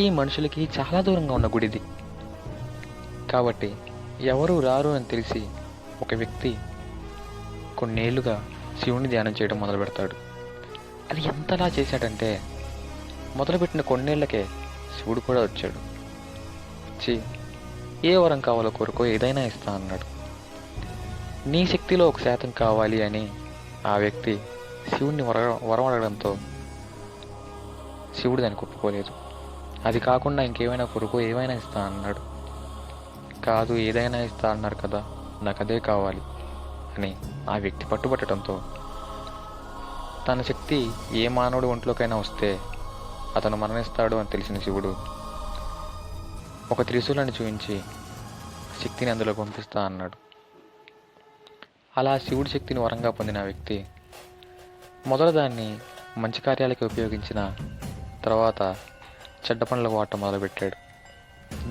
ఈ మనుషులకి చాలా దూరంగా ఉన్న గుడిది. కాబట్టి ఎవరు రారు అని తెలిసి ఒక వ్యక్తి కొన్నేళ్ళుగా శివుని ధ్యానం చేయడం మొదలు పెడతాడు. అది ఎంతలా చేశాడంటే మొదలుపెట్టిన కొన్నేళ్ళకే శివుడు కూడా వచ్చాడు. వచ్చి ఏ వరం కావాలో కోరుకో ఏదైనా ఇస్తా అన్నాడు. నీ శక్తిలో ఒక శాతం కావాలి అని ఆ వ్యక్తి శివుణ్ణి వర వరం అడగడంతో శివుడు దానికి ఒప్పుకోలేదు. అది కాకుండా ఇంకేమైనా కొడుకో ఏమైనా ఇస్తా అన్నాడు. కాదు ఏదైనా ఇస్తా అన్నారు కదా నాకు అదే కావాలి అని ఆ వ్యక్తి పట్టుబట్టడంతో. తన శక్తి ఏ మానవుడి ఒంట్లోకైనా వస్తే అతను మరణిస్తాడు అని తెలిసిన శివుడు ఒక త్రిశూలాన్ని చూపించి శక్తిని అందులో పంపిస్తా అన్నాడు. అలా శివుడి శక్తిని వరంగా పొందిన వ్యక్తి మొదట దాన్ని మంచి కార్యాలకి ఉపయోగించిన తర్వాత చెడ్డ పనులకు వాడటం మొదలుపెట్టాడు.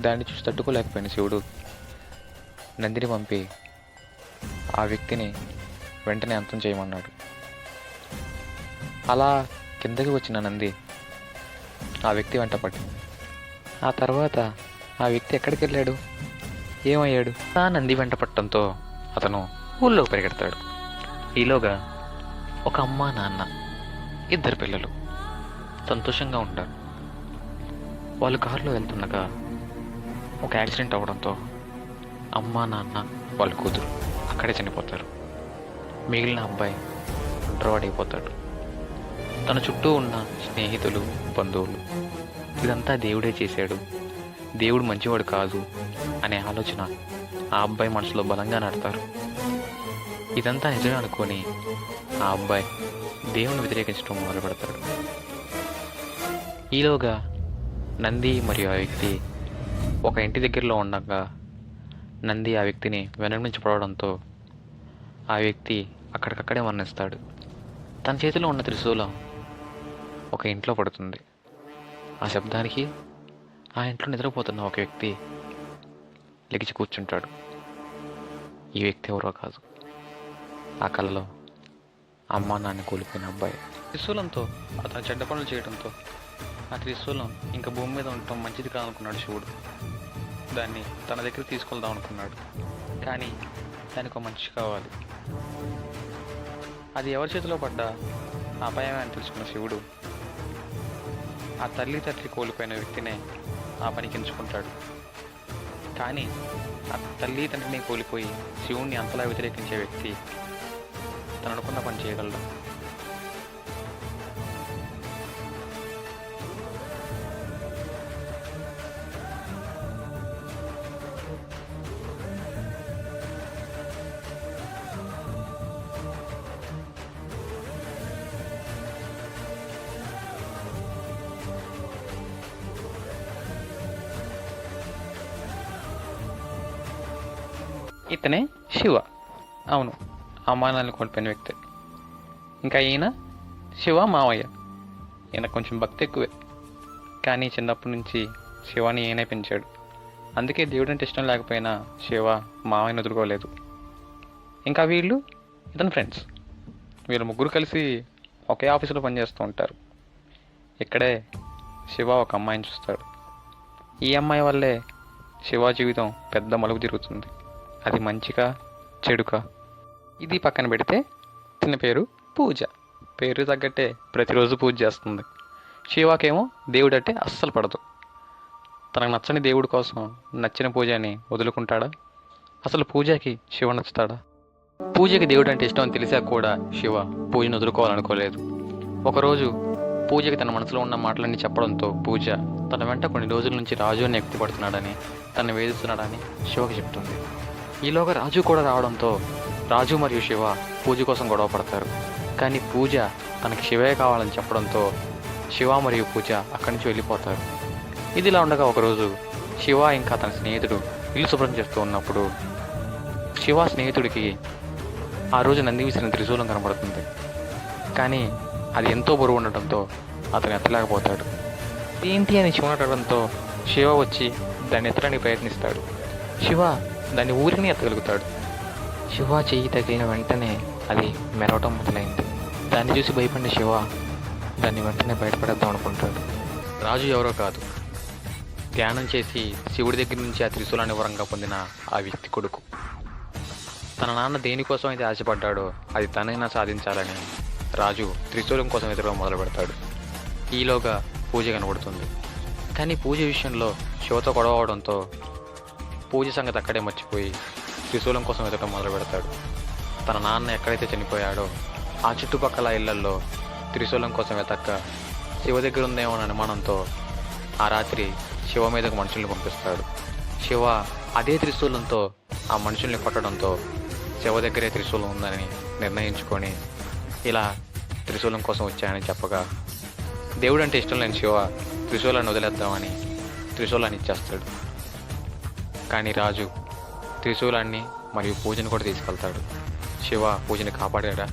దాన్ని చూసి తట్టుకోలేకపోయిన శివుడు. నందిని పంపి ఆ వ్యక్తిని వెంటనే అంతం చేయమన్నాడు. అలా కిందకి వచ్చిన నంది ఆ వ్యక్తి వెంట పట్టింది ఆ తర్వాత ఆ వ్యక్తి ఎక్కడికి వెళ్ళాడు? ఏమయ్యాడు? ఆ నంది వెంట పట్టడంతో అతను ఊళ్ళో పరిగెడతాడు. ఈలోగా ఒక అమ్మ నాన్న ఇద్దరు పిల్లలు సంతోషంగా ఉంటారు. వాళ్ళు కారులో వెళ్తుండగా ఒక యాక్సిడెంట్ అవడంతో అమ్మ నాన్న వాళ్ళ కూతురు అక్కడే చనిపోతారు. మిగిలిన అబ్బాయి ఒంటరివాడైపోతాడు తన చుట్టూ ఉన్న స్నేహితులు బంధువులు ఇదంతా దేవుడే చేశాడు. దేవుడు మంచివాడు కాదు అనే ఆలోచన ఆ అబ్బాయి మనసులో బలంగా నడతారు ఇదంతా నిజమే అనుకొని ఆ అబ్బాయి దేవుని వ్యతిరేకించడం మొదలు పెడతాడు ఈలోగా నంది మరియు ఆ వ్యక్తి ఒక ఇంటి దగ్గరలో ఉండగా నంది ఆ వ్యక్తిని వెనక నుంచి పడవడంతో ఆ వ్యక్తి అక్కడికక్కడే మరణిస్తాడు. తన చేతిలో ఉన్న త్రిశూలం ఒక ఇంట్లో పడుతుంది. ఆ శబ్దానికి ఆ ఇంట్లో నిద్రపోతున్న ఒక వ్యక్తి లెగిచి కూర్చుంటాడు. ఈ వ్యక్తి ఎవరో కాదు. ఆ కలలో అమ్మా నాన్న కోల్పోయిన అబ్బాయి. త్రిశూలంతో అతను చెడ్డ పనులు చేయడంతో ఆ త్రిశూలం ఇంకా భూమి మీద ఉండటం మంచిది కాదనుకున్నాడు శివుడు. దాన్ని తన దగ్గర తీసుకెళ్దాం అనుకున్నాడు. కానీ దానికి ఒక మంచి కావాలి. అది ఎవరి చేతిలో పడ్డా? అపాయమే అని తెలుసుకున్న శివుడు. ఆ తల్లి తండ్రి కోల్పోయిన వ్యక్తినే ఆ పనికించుకుంటాడు కానీ ఆ తల్లి తండ్రిని కోల్పోయి శివుణ్ణి అంతలా వ్యతిరేకించే వ్యక్తి తను అనుకున్న పని చేయగలడు. ఇతనే శివ. అవును అమ్మానాన్ని కోల్పోయిన వ్యక్తి. ఇంకా ఈయన శివ మావయ్య. ఈయన కొంచెం భక్తి ఎక్కువే. కానీ చిన్నప్పటి నుంచి శివాని ఈయనే పెంచాడు. అందుకే దేవుడు అంటే ఇష్టం లేకపోయినా శివ మావయ్యను వదులుకోలేదు. ఇంకా వీళ్ళు ఇతని ఫ్రెండ్స్ వీళ్ళు ముగ్గురు కలిసి ఒకే ఆఫీసులో పనిచేస్తూ ఉంటారు. ఇక్కడే శివ ఒక అమ్మాయిని చూస్తాడు. ఈ అమ్మాయి వల్లే శివ జీవితం పెద్ద మలుపు తిరుగుతుంది. అది మంచిగా చెడుక? ఇది పక్కన పెడితే తిన పేరు పూజ. పేరు తగ్గట్టే ప్రతిరోజు పూజ చేస్తుంది. శివాకేమో దేవుడు అంటే అస్సలు పడదు. తనకు నచ్చని దేవుడి కోసం నచ్చిన పూజని వదులుకుంటాడా? అసలు పూజకి శివ నచ్చుతాడా? పూజకి దేవుడు అంటే ఇష్టం అని తెలిసా కూడా శివ పూజను వదులుకోవాలనుకోలేదు. ఒకరోజు పూజకి తన మనసులో ఉన్న మాటలన్నీ చెప్పడంతో పూజ తన వెంట కొన్ని రోజుల నుంచి రాజు అని వ్యక్తి పడుతున్నాడని తను వేధిస్తున్నాడని శివకి చెప్తుంది. ఈలోగా రాజు కూడా రావడంతో రాజు మరియు శివ పూజ కోసం గొడవ పడతారు. కానీ పూజ తనకి శివే కావాలని చెప్పడంతో శివ మరియు పూజ అక్కడి నుంచి వెళ్ళిపోతారు. ఇది ఇలా ఉండగా ఒకరోజు శివ ఇంకా తన స్నేహితుడు ఇల్లు శుభ్రం చేస్తూ ఉన్నప్పుడు శివ స్నేహితుడికి ఆ రోజు నంది విసిరిన త్రిశూలం కనబడుతుంది. కానీ అది ఎంతో బరువు ఉండటంతో అతను ఎత్తలేకపోతాడు. ఏంటి అని శివ అడగడంతో శివ వచ్చి దాన్ని ఎత్తడానికి ప్రయత్నిస్తాడు. శివ దాన్ని ఊరిని ఎత్తగలుగుతాడు. శివ చెయ్యి తగిలిన వెంటనే అది మెరవటం మొదలైంది. దాన్ని చూసి భయపడిన శివ దాన్ని వెంటనే బయటపడేద్దాం అనుకుంటాడు. రాజు ఎవరో కాదు. ధ్యానం చేసి శివుడి దగ్గర నుంచి ఆ త్రిశూలాన్ని వరంగా పొందిన ఆ వ్యక్తి కొడుకు. తన నాన్న దేనికోసం అయితే ఆశపడ్డాడో అది తనైనా సాధించాలని రాజు త్రిశూలం కోసం ఎదురు మొదలు పెడతాడు ఈలోగా పూజ కనబడుతుంది. కానీ పూజ విషయంలో శివతో గొడవ అవడంతో పూజ సంగతి అక్కడే మర్చిపోయి త్రిశూలం కోసం వెతకడం మొదలు పెడతాడు. తన నాన్న ఎక్కడైతే చనిపోయాడో ఆ చుట్టుపక్కల ఇళ్ళల్లో త్రిశూలం కోసం వెతక్క శివ దగ్గర ఉందేమో అనే అనుమానంతో ఆ రాత్రి శివ మీదకు మనుషుల్ని పంపిస్తాడు. శివ అదే త్రిశూలంతో ఆ మనుషుల్ని కొట్టడంతో శివ దగ్గరే త్రిశూలం ఉందని నిర్ణయించుకొని ఇలా త్రిశూలం కోసం వచ్చాయని చెప్పగా దేవుడు అంటే ఇష్టం లేని శివ త్రిశూలాన్ని వదిలేద్దామని త్రిశూలాన్ని ఇచ్చేస్తాడు. కానీ రాజు త్రిశూలాన్ని మరియు పూజను కూడా తీసుకెళ్తాడు. శివ పూజని కాపాడాడా?